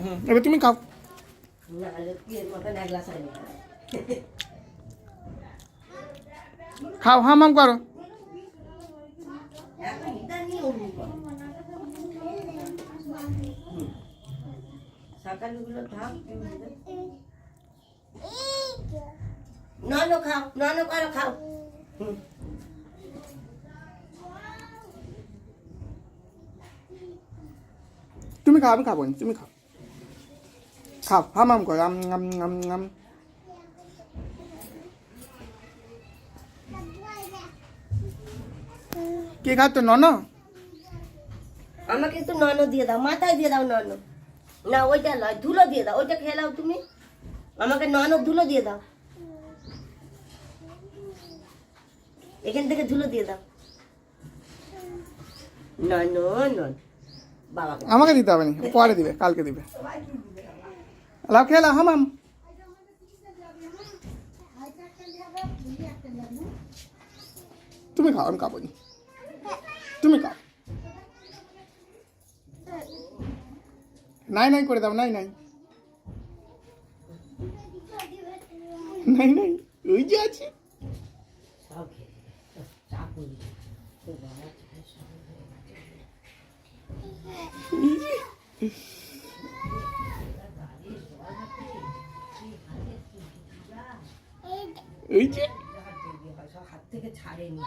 হুম এবার তুমি খাও খাও হাম করো করে। হুম। থাক নন খাও নন করো খাও হুম। তুমি খাও আমি খাব তুমি খাও খাও হাম হাম করো আম আম আম আম কে খাচ্ছ নন আমাকে একটু নন দিয়ে দাও মাথায় দিয়ে দাও নন না ওইটা লয় ধুলো দিয়ে দাও ওইটা খেয়ে নাও তুমি আমাকে নন ধুলো দিয়ে দাও এখান থেকে ধুলো দিয়ে দাও নন নন বাবাকে আমাকে দিতে হবে না পরে দিবে কালকে দিবে লাও খেলা হাম হাম তুমি খাও আমি খাব তুমি খাও নাই নাই করে দাও নাই নাই নাই নাই ওই যে আছে সব খেয়ে নে। চা করি তোর বাবা চায়ের সঙ্গে হয়ে গেছে। এই যে। হাত থেকে ছাড়েনি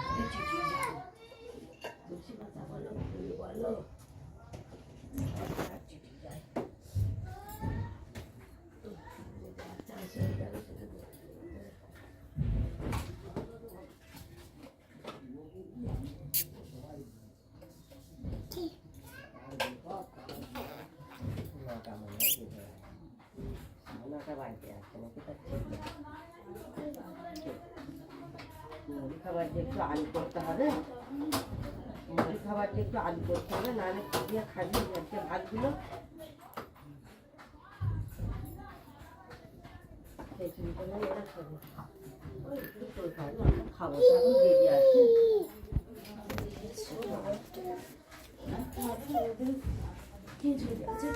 বাড়িতে মুড়ি খাবার যে একটু আলু করতে হবে। মুড়ি খাবার যে একটু আলু করতে হবে, নাহলে দিয়ে খাবি, আজকে ভাতগুলো। সেই জন্য এটা খাব খাব তখন রেডি আছে কি। ঝুড়ি আছে?